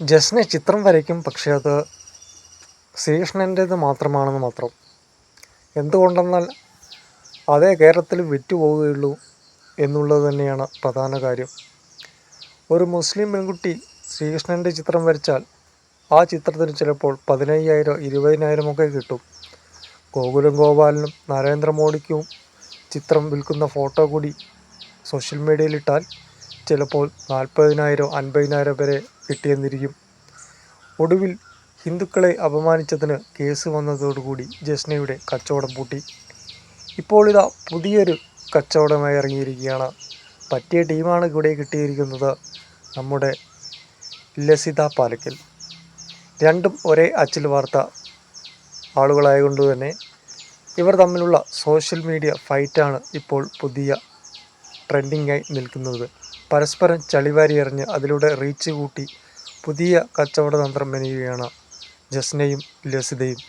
ജസ്നെ ചിത്രം വരയ്ക്കും പക്ഷേ അത് ശ്രീകൃഷ്ണന്റേത് മാത്രമാണെന്ന് മാത്രം. എന്തുകൊണ്ടെന്നാൽ അതേ കേരളത്തിൽ വിറ്റുപോവുകയുള്ളൂ എന്നുള്ളത് തന്നെയാണ് പ്രധാന കാര്യം. ഒരു മുസ്ലിം പെൺകുട്ടി ശ്രീകൃഷ്ണന്റെ ചിത്രം വരച്ചാൽ ആ ചിത്രത്തിന് ചിലപ്പോൾ പതിനയ്യായിരം ഇരുപതിനായിരമൊക്കെ കിട്ടും. ഗോകുലം ഗോപാലനും നരേന്ദ്രമോദിക്കും ചിത്രം വിൽക്കുന്ന ഫോട്ടോ കൂടി സോഷ്യൽ മീഡിയയിലിട്ടാൽ ചിലപ്പോൾ നാൽപ്പതിനായിരം അൻപതിനായിരം വരെ കിട്ടിയെന്നിരിക്കും. ഒടുവിൽ ഹിന്ദുക്കളെ അപമാനിച്ചതിന് കേസ് വന്നതോടുകൂടി ജസ്നയുടെ കച്ചവടം പൂട്ടി. ഇപ്പോൾ ഇതാ പുതിയൊരു കച്ചവടമായി ഇറങ്ങിയിരിക്കുകയാണ്. പറ്റിയ ടീമാണ് ഇവിടെ കിട്ടിയിരിക്കുന്നത് നമ്മുടെ ലസിത പാലക്കൽ. രണ്ടും ഒരേ അച്ചിൽ വാർത്ത ആളുകളായതുകൊണ്ട് തന്നെ ഇവർ തമ്മിലുള്ള സോഷ്യൽ മീഡിയ ഫൈറ്റാണ് ഇപ്പോൾ പുതിയ ട്രെൻഡിങ്ങായി നിൽക്കുന്നത്. പരസ്പരം ചളിവാരി എറിഞ്ഞ് അതിലൂടെ റീച്ച് കൂട്ടി പുതിയ കച്ചവട തന്ത്രം മെനയുകയാണ് ജസ്നയും ലസിതയും.